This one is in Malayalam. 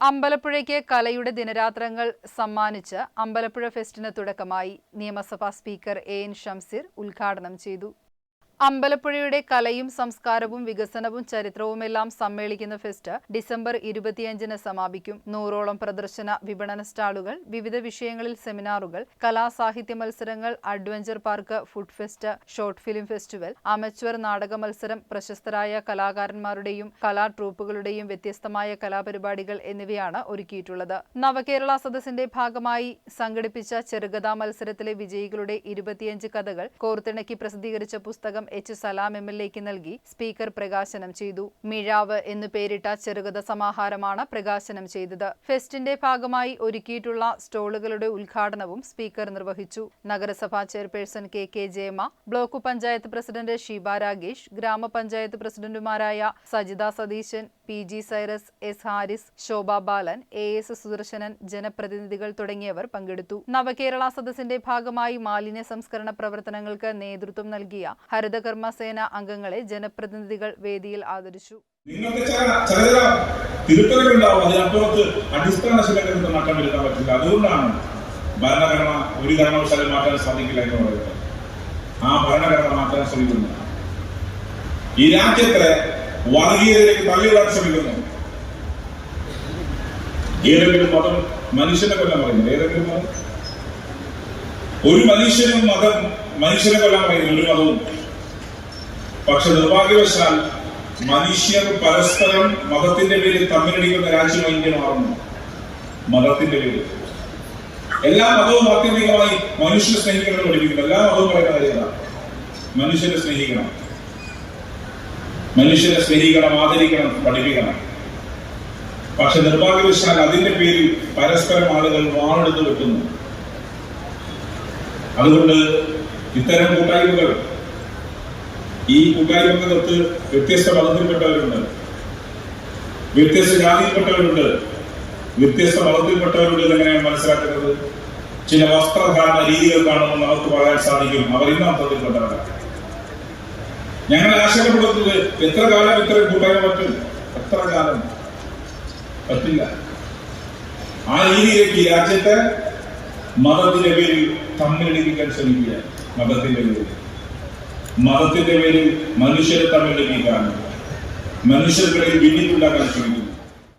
അമ്പലപ്പുഴയ്ക്ക് കലയുടെ ദിനരാത്രങ്ങൾ സമ്മാനിച്ച് അമ്പലപ്പുഴ ഫെസ്റ്റിന് തുടക്കമായി നിയമസഭാ സ്പീക്കർ എ എൻ ഷംസീർ ഉദ്ഘാടനം ചെയ്തു. അമ്പലപ്പുഴയുടെ കലയും സംസ്കാരവും വികസനവും ചരിത്രവുമെല്ലാം സമ്മേളിക്കുന്ന ഫെസ്റ്റ് ഡിസംബർ ഇരുപത്തിയഞ്ചിന് സമാപിക്കും. നൂറോളം പ്രദർശന വിപണന സ്റ്റാളുകൾ വിവിധ വിഷയങ്ങളിൽ സെമിനാറുകൾ കലാസാഹിത്യ മത്സരങ്ങൾ adventure park food fest short film festival amateur നാടക മത്സരം പ്രശസ്തരായ കലാകാരന്മാരുടെയും കലാ ട്രൂപ്പുകളുടെയും വ്യത്യസ്തമായ കലാപരിപാടികൾ എന്നിവയാണ് ഒരുക്കിയിട്ടുള്ളത്. നവകേരള സദസ്സിന്റെ ഭാഗമായി സംഘടിപ്പിച്ച ചെറുകഥാ മത്സരത്തിലെ വിജയികളുടെ ഇരുപത്തിയഞ്ച് കഥകൾ കോർത്തിണക്കി പ്രസിദ്ധീകരിച്ച പുസ്തകം എച്ച് സലാം എം എൽ എക്ക് നൽകി സ്പീക്കർ പ്രകാശനം ചെയ്തു. മിഴാവ് എന്നു പേരിട്ട ചെറുകഥ സമാഹാരമാണ് പ്രകാശനം ചെയ്തത്. ഫെസ്റ്റിന്റെ ഭാഗമായി ഒരുക്കിയിട്ടുള്ള സ്റ്റോളുകളുടെ ഉദ്ഘാടനവും സ്പീക്കർ നിർവഹിച്ചു. നഗരസഭാ chairperson K K Jayama block panchayat president Sheeba Ragesh ഗ്രാമപഞ്ചായത്ത് പ്രസിഡന്റുമാരായ Sajitha Satheesan P G Cyrus S Haris Shobha Balan A S Sudarsanan ജനപ്രതിനിധികൾ തുടങ്ങിയവർ പങ്കെടുത്തു. നവകേരള സദസ്സിന്റെ ഭാഗമായി മാലിന്യ സംസ്കരണ പ്രവർത്തനങ്ങൾക്ക് നേതൃത്വം നൽകിയ ഹരിതകർമ്മ സേന അംഗങ്ങളെ ജനപ്രതിനിധികൾ വേദിയിൽ ആദരിച്ചു. നിങ്ങൾക്ക് അടിസ്ഥാന ഭരണഘടന ഒരു കാരണവശാലും മാറ്റാൻ സാധിക്കില്ല എന്ന് പറയുന്നത്. ആ ഭരണഘടന മാറ്റാൻ ശ്രമിക്കുന്നു. ഈ രാജ്യത്തെ വർഗീയതയിലേക്ക് തള്ളിവിടാൻ ശ്രമിക്കുന്നു. ഏതെങ്കിലും മതം മനുഷ്യനെ കൊല്ലാൻ ഏതെങ്കിലും മതം? ഒരു മനുഷ്യനും മതം മനുഷ്യനെ കൊല്ലാൻ പറയുന്നു ഒരു മതവും. പക്ഷെ നിർഭാഗ്യവശാൽ മനുഷ്യർ പരസ്പരം മതത്തിന്റെ പേരിൽ തമ്മിലടിക്കുന്ന രാജ്യമായി ഇന്ത്യ മാറുന്നു. മതത്തിന്റെ പേരിൽ. എല്ലാ മതവും ആത്യന്തികമായി മനുഷ്യ സ്നേഹിക്കണം പഠിപ്പിക്കുന്നു. എല്ലാ മതവും പറയുന്ന കാര്യങ്ങളാണ് മനുഷ്യനെ സ്നേഹിക്കണം. മനുഷ്യനെ സ്നേഹിക്കണം ആദരിക്കണം പഠിപ്പിക്കണം. പക്ഷെ നിർഭാഗ്യവശാൽ അതിന്റെ പേരിൽ പരസ്പരം ആളുകൾ വാണെടുത്ത് വെക്കുന്നു അതുകൊണ്ട് ഇത്തരം കൂട്ടായ്മകൾ ഈ കൂട്ടായ്മകൾക്ക് വ്യത്യസ്ത മതത്തിൽപ്പെട്ടവരുണ്ട്. വ്യത്യസ്ത ജാതിയിൽപ്പെട്ടവരുണ്ട്. വ്യത്യസ്ത മതത്തിൽപ്പെട്ടവരുണ്ട് എങ്ങനെയാണ് മനസ്സിലാക്കുന്നത്? ചില വസ്ത്രധാരണ രീതികൾ കാണുമെന്ന് നമുക്ക് പറയാൻ സാധിക്കും. അവർ ഇന്ന് അർത്ഥത്തിൽപ്പെട്ടവരാണ് ഞങ്ങൾ ആശങ്കപ്പെടുന്നത് എത്ര കാലം ഇത്ര കൂട്ടായ്മ പറ്റും? എത്ര കാലം? പറ്റില്ല. ആ രീതിയിലേക്ക് രാജ്യത്തെ മതത്തിന്റെ പേരിൽ തമ്മിലടിപ്പിക്കാൻ ശ്രമിക്കുക മതത്തിന്റെ പേരിൽ. മതത്തിന്റെ പേരിൽ മനുഷ്യരെ തമ്മിൽ നീക്കാൻ മനുഷ്യർക്കിടയിൽ ഭിന്നിപ്പുണ്ടാക്കാൻ ശ്രമിക്കുന്നു.